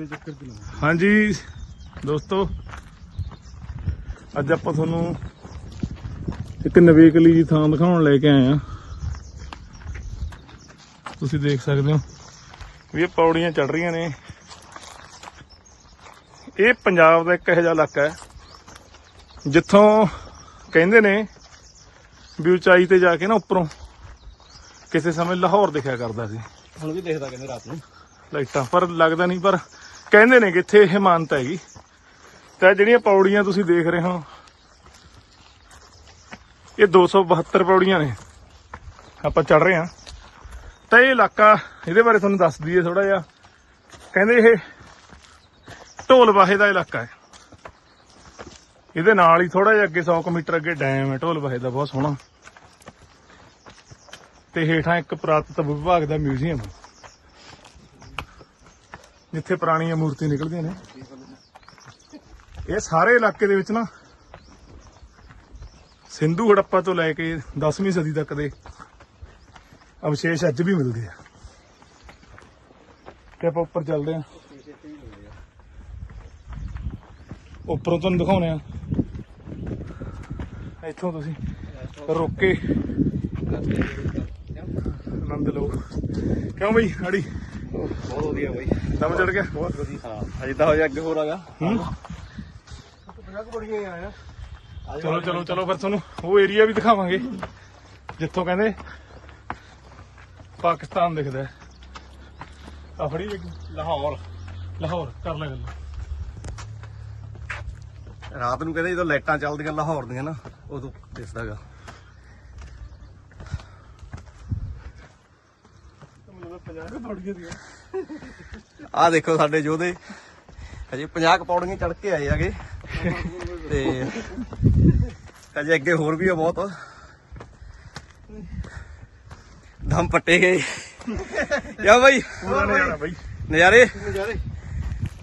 ਦੇ ਚੱਕਰ ਚ ਲਾਉਂਦਾ ਹਾਂਜੀ ਦੋਸਤੋ ਅੱਜ ਆਪਾਂ ਤੁਹਾਨੂੰ ਇੱਕ ਨਵੇਕਲੀ ਜੀ ਥਾਂ ਦਿਖਾਉਣ ਲੈ ਕੇ ਆਏ ਆ ਤੁਸੀਂ ਦੇਖ ਸਕਦੇ ਹੋ ਵੀ ਇਹ ਪੌੜੀਆਂ ਚੜ ਰਹੀਆਂ ਨੇ। ਇਹ ਪੰਜਾਬ ਦਾ ਇੱਕ ਇਹੋ ਜਿਹਾ ਇਲਾਕਾ ਹੈ ਜਿੱਥੋਂ ਕਹਿੰਦੇ ਨੇ ਵੀ ਉਚਾਈ ਤੇ ਜਾ ਕੇ ਨਾ ਉੱਪਰੋਂ ਕਿਸੇ ਸਮੇਂ ਲਾਹੌਰ ਦਿਖਿਆ ਕਰਦਾ ਸੀ। ਹੁਣ ਵੀ ਦੇਖਦਾ ਕਹਿੰਦੇ ਰਾਤ ਨੂੰ। ਲਾਈਟਾਂ ਪਰ ਲੱਗਦਾ ਨਹੀਂ ਪਰ ਕਹਿੰਦੇ ਨੇ ਕਿ ਇੱਥੇ ਇਹ ਮਾਨਤਾ ਹੈਗੀ। ਤੇ ਆਹ ਜਿਹੜੀਆਂ ਪੌੜੀਆਂ ਤੁਸੀਂ ਦੇਖ ਰਹੇ ਹੋ, ਇਹ 272 ਪੌੜੀਆਂ ਨੇ। ਆਪਾਂ ਚੜ ਰਹੇ ਹਾਂ। ਤਾਂ ਇਹ ਇਲਾਕਾ ਇਹਦੇ ਬਾਰੇ ਤੁਹਾਨੂੰ ਦੱਸ ਦਈਏ ਥੋੜਾ ਜਿਹਾ। ਕਹਿੰਦੇ ਇਹ ਢੋਲਵਾਹੇ ਦਾ ਇਲਾਕਾ ਹੈ। ਇਹਦੇ ਨਾਲ ਹੀ ਥੋੜਾ ਜਿਹਾ ਅੱਗੇ 100 ਕੁ ਮੀਟਰ ਅੱਗੇ ਡੈਮ ਹੈ। ਢੋਲਵਾਹੇ ਦਾ ਬਹੁਤ ਸੋਹਣਾ। ਤੇ ਹੇਠਾਂ ਇੱਕ ਪੁਰਾਤਤਵ ਵਿਭਾਗ ਦਾ ਮਿਊਜ਼ੀਅਮ ਹੈ। ਜਿੱਥੇ ਪੁਰਾਣੀਆਂ ਮੂਰਤੀਆਂ ਨਿਕਲਦੀਆਂ ਨੇ। ਇਹ ਸਾਰੇ ਇਲਾਕੇ ਦੇ ਵਿੱਚ ਨਾ ਸਿੰਧੂ ਹੜੱਪਾ ਤੋਂ ਲੈ ਕੇ 10ਵੀਂ ਸਦੀ ਤੱਕ ਦੇ ਅਵਸ਼ੇਸ਼ ਅੱਜ ਵੀ ਮਿਲਦੇ ਆ। ਤੇ ਆਪਾਂ ਉੱਪਰ ਚੱਲਦੇ ਆ। ਉੱਪਰੋਂ ਤੁਹਾਨੂੰ ਦਿਖਾਉਣੇ ਆ। ਇੱਥੋਂ ਤੁਸੀਂ ਰੁਕ ਕੇ ਆਨੰਦ ਲਓ। ਕਿਉਂ ਬਈ ਆੜੀ ਬਹੁਤ ਵਧੀਆ ਬਾਈ। ਦਮ ਚੜ ਗਿਆ? ਬਹੁਤ ਵਧੀਆ। ਹਾਂ। ਅਜੇ ਤਾਂ ਹੋਇਆ ਅੱਗੇ ਹੋਰ ਆਗਾ ਹੂੰ। ਪੰਜਾਹ ਕੁ ਬੜੀਆਂ ਆਇਆ ਚਲੋ ਚਲੋ ਚਲੋ ਫਿਰ ਤੁਹਾਨੂੰ ਉਹ ਏਰੀਆ ਵੀ ਦਿਖਾਵਾਂਗੇ। ਜਿੱਥੋਂ ਕਹਿੰਦੇ ਪਾਕਿਸਤਾਨ ਦਿਖਦਾ। ਹੈ ਆ ਫੜੀ ਲਾਹੌਰ। ਲਾਹੌਰ ਕਰ ਲੈ ਗੱਲ। ਰਾਤ ਨੂੰ ਕਹਿੰਦੇ ਜਦੋਂ ਲਾਈਟਾਂ ਚੱਲਦੀਆਂ ਲਾਹੌਰ ਦੀਆਂ ਨਾ ਉਦੋਂ ਦਿਸਦਾਗਾ। ਮੈਨੂੰ 50 ਪੜ ਗਈ ਸੀ ਆਹ ਦੇਖੋ ਸਾਡੇ ਯੋਧੇ। ਅਜੇ 50 ਕੁ ਪੌੜੀਆਂ ਚੜ ਕੇ ਆਏ ਆਗੇ ਤੇ ਅਜੇ ਅੱਗੇ ਹੋਰ ਵੀ ਆ ਬਹੁਤ। ਦਮ ਪੱਟੇ ਗਏ। ਯਾ ਬਾਈ? ਪੂਰਾ ਨਜ਼ਾਰਾ ਬਈ। ਨਜ਼ਾਰੇ?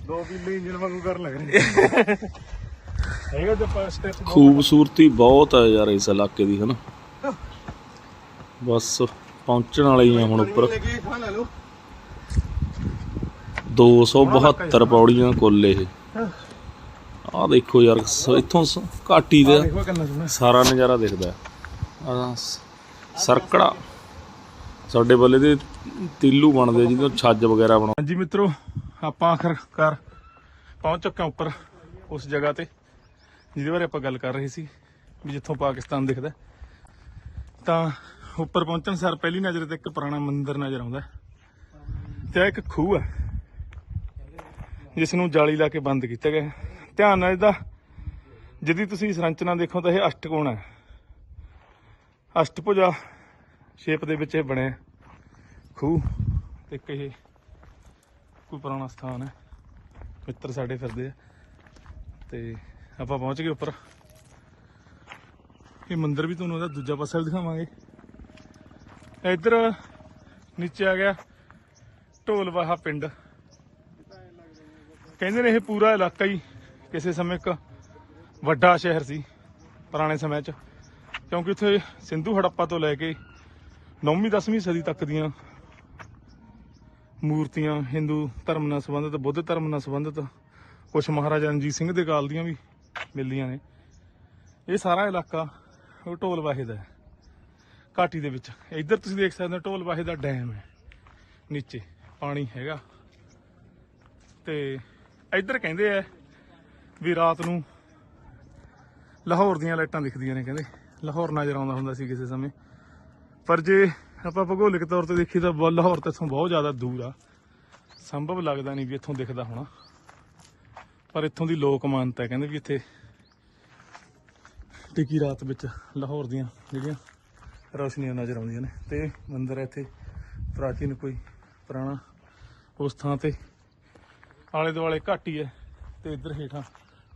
ਦੋ ਕਿੱਲੇ ਇੰਜਨ ਵਾਂਗੂ ਕਰਨ ਲੱਗ ਰਹੇ। ਹੈਗਾ ਤੇ ਆਪਾਂ ਸਟੈਪ ਖੂਬਸੂਰਤੀ ਬਹੁਤ ਹੈ ਯਾਰ ਇਸ ਇਲਾਕੇ ਦੀ ਹਨਾ? ਬਸ। ਪਹੁੰਚਣ ਵਾਲੇ ਹੀ ਆ ਹੁਣ ਉੱਪਰ। 272 ਪੌੜੀਆਂ ਕੁੱਲ ਇਹ। ਆਹ ਦੇਖੋ ਯਾਰ ਇੱਥੋਂ ਘਾਟੀ ਦਾ ਸਾਰਾ ਨਜ਼ਾਰਾ ਦਿਖਦਾ। ਸਰਕੜਾ। ਸਾਡੇ ਬੱਲੇ ਦੇ ਤੀਲੂ ਬਣਦੇ ਜਿਹਦੇ ਛੱਜ ਵਗੈਰਾ ਬਣਾ ਹਾਂਜੀ ਮਿੱਤਰੋ, ਆਪਾਂ ਆਖਰਕਾਰ ਪਹੁੰਚ ਚੁੱਕੇ ਹਾਂ ਉੱਪਰ, ਉਸ ਜਗ੍ਹਾ ਤੇ, ਜਿਹਦੇ ਬਾਰੇ ਆਪਾਂ ਗੱਲ ਕਰ ਰਹੇ ਸੀ, ਵੀ ਜਿੱਥੋਂ ਪਾਕਿਸਤਾਨ ਦਿਖਦਾ। ਤਾਂ ਉੱਪਰ ਪਹੁੰਚਣ ਸਾਰ ਪਹਿਲੀ ਨਜ਼ਰ ਤੇ ਇੱਕ ਪੁਰਾਣਾ ਮੰਦਿਰ ਨਜ਼ਰ ਆਉਂਦਾ ਹੈ। ਤੇ ਆਹ ਇੱਕ ਖੂਹ ਹੈ ਜਿਸ ਨੂੰ ਜਾਲੀ ਲਾ ਕੇ ਬੰਦ ਕੀਤਾ ਗਿਆ ਧਿਆਨ ਨਾਲ ਇਹਦਾ, ਜਦੀ ਤੁਸੀਂ ਸੰਰਚਨਾ ਦੇਖੋ ਤਾਂ ਇਹ ਅਸ਼ਟਕੋਣ ਹੈ। ਅਸ਼ਟਭੁਜਾ ਸ਼ੇਪ ਦੇ ਵਿੱਚ ਇਹ ਬਣਿਆ ਖੂਹ। ਤੇ ਇੱਕ ਇਹ ਕੋਈ ਪੁਰਾਣਾ ਸਥਾਨ ਹੈ। ਮਿੱਤਰ ਸਾਡੇ ਫਿਰਦੇ ਆ। ਤੇ ਆਪਾਂ ਪਹੁੰਚ ਗਏ ਉੱਪਰ। ਇਹ ਮੰਦਿਰ ਵੀ ਤੁਹਾਨੂੰ ਉਹਦਾ ਦੂਜਾ ਪਾਸਾ ਵੀ ਦਿਖਾਵਾਂਗੇ। ਇੱਧਰ ਨੀਚੇ ਆ ਗਿਆ ਢੋਲਵਾਹਾ ਪਿੰਡ। ਕਹਿੰਦੇ ਨੇ ਇਹ ਪੂਰਾ ਇਲਾਕਾ ਹੀ ਕਿਸੇ ਸਮੇਂ ਇੱਕ ਵੱਡਾ ਸ਼ਹਿਰ ਸੀ ਪੁਰਾਣੇ ਸਮੇਂ 'ਚ, ਕਿਉਂਕਿ ਉੱਥੇ ਸਿੰਧੂ ਹੜੱਪਾ ਤੋਂ ਲੈ ਕੇ 9ਵੀਂ 10ਵੀਂ ਸਦੀ ਤੱਕ ਦੀਆਂ ਮੂਰਤੀਆਂ ਹਿੰਦੂ ਧਰਮ ਨਾਲ ਸੰਬੰਧਿਤ, ਬੁੱਧ ਧਰਮ ਨਾਲ ਸੰਬੰਧਿਤ ਕੁਝ ਮਹਾਰਾਜਾ ਰਣਜੀਤ ਸਿੰਘ ਦੇ ਕਾਲ ਦੀਆਂ ਵੀ ਮਿਲਦੀਆਂ ਨੇ। ਇਹ ਸਾਰਾ ਇਲਾਕਾ ਉਹ ਢੋਲਵਾਹੇ ਦਾ ਹੈ। ਘਾਟੀ ਦੇ ਵਿੱਚ। ਇੱਧਰ ਤੁਸੀਂ ਦੇਖ ਸਕਦੇ ਹੋ ਢੋਲ ਵਾਹੇ ਦਾ ਡੈਮ ਹੈ। ਨੀਚੇ ਪਾਣੀ ਹੈਗਾ। ਤੇ ਇੱਧਰ ਕਹਿੰਦੇ ਆ ਵੀ ਰਾਤ ਨੂੰ ਲਾਹੌਰ ਦੀਆਂ ਲਾਈਟਾਂ ਦਿਖਦੀਆਂ ਨੇ ਕਹਿੰਦੇ। ਲਾਹੌਰ ਨਜ਼ਰ ਆਉਂਦਾ ਹੁੰਦਾ ਸੀ ਕਿਸੇ ਸਮੇਂ। ਪਰ ਜੇ ਆਪਾਂ ਭੂਗੋਲਿਕ ਤੌਰ ਤੇ ਦੇਖੀ ਤਾਂ ਬ- ਲਾਹੌਰ ਤੇ ਇੱਥੋਂ ਬਹੁਤ ਜ਼ਿਆਦਾ ਦੂਰ ਆ। ਸੰਭਵ ਲੱਗਦਾ ਨਹੀਂ ਵੀ ਇੱਥੋਂ ਦਿਖਦਾ ਹੋਣਾ। ਪਰ ਇੱਥੋਂ ਦੀ ਲੋਕ ਮਾਨਤਾ ਕਹਿੰਦੇ ਵੀ ਇੱਥੇ ਟਿੱਕੀ ਰਾਤ ਵਿੱਚ ਲਾਹੌਰ ਦੀਆਂ ਜਿਹੜੀਆਂ ਰੌਸ਼ਨੀਆਂ ਨਜ਼ਰ ਆਉਂਦੀਆਂ ਨੇ। ਤੇ ਮੰਦਿਰ ਇੱਥੇ, ਪ੍ਰਾਚੀਨ ਕੋਈ ਪੁਰਾਣਾ ਉਸ ਥਾਂ ਤੇ। ਆਲੇ ਦੁਆਲੇ ਘਾਟੀ ਹੈ ਤੇ ਇੱਧਰ ਹੇਠਾਂ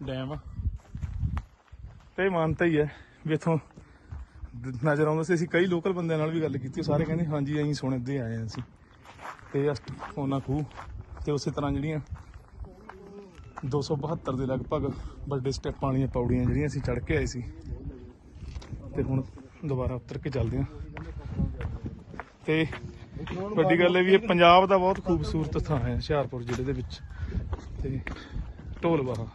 ਡੈਮ ਆ। ਤੇ ਇਹ ਮਾਨਤਾ ਹੀ ਹੈ ਵੀ ਇੱਥੋਂ ਨਜ਼ਰ ਆਉਂਦਾ ਸੀ। ਅਸੀਂ ਕਈ ਲੋਕਲ ਬੰਦਿਆਂ ਨਾਲ ਵੀ ਗੱਲ ਕੀਤੀ ਸਾਰੇ ਕਹਿੰਦੇ, ਹਾਂਜੀ, ਅਸੀਂ ਸੁਣੇ ਦੇ ਆਏ ਹਾਂ ਅਸੀਂ। ਤੇ ਅਸ- ਉਹਨਾਂ ਖੂਹ ਤੇ ਉਸੇ ਤਰ੍ਹਾਂ ਜਿਹੜੀਆਂ 272 ਦੇ ਲਗਭਗ ਵੱਡੇ ਸਟੈਪਾਂ ਵਾਲੀਆਂ ਪੌੜੀਆਂ ਜਿਹੜੀਆਂ ਅਸੀਂ ਚੜ੍ਹ ਕੇ ਆਏ ਸੀ। ਤੇ ਹੁਣ ਦੁਬਾਰਾ ਉਤਰ ਕੇ ਚੱਲਦੇ ਹਾਂ। ਤੇ ਵੱਡੀ ਗੱਲ ਇਹ ਵੀ ਇਹ ਪੰਜਾਬ ਦਾ ਬਹੁਤ ਖੂਬਸੂਰਤ ਥਾਂ ਹੈ, ਹੁਸ਼ਿਆਰਪੁਰ ਜ਼ਿਲ੍ਹੇ ਦੇ ਵਿੱਚ। ਤੇ ਢੋਲਬਾਹਾ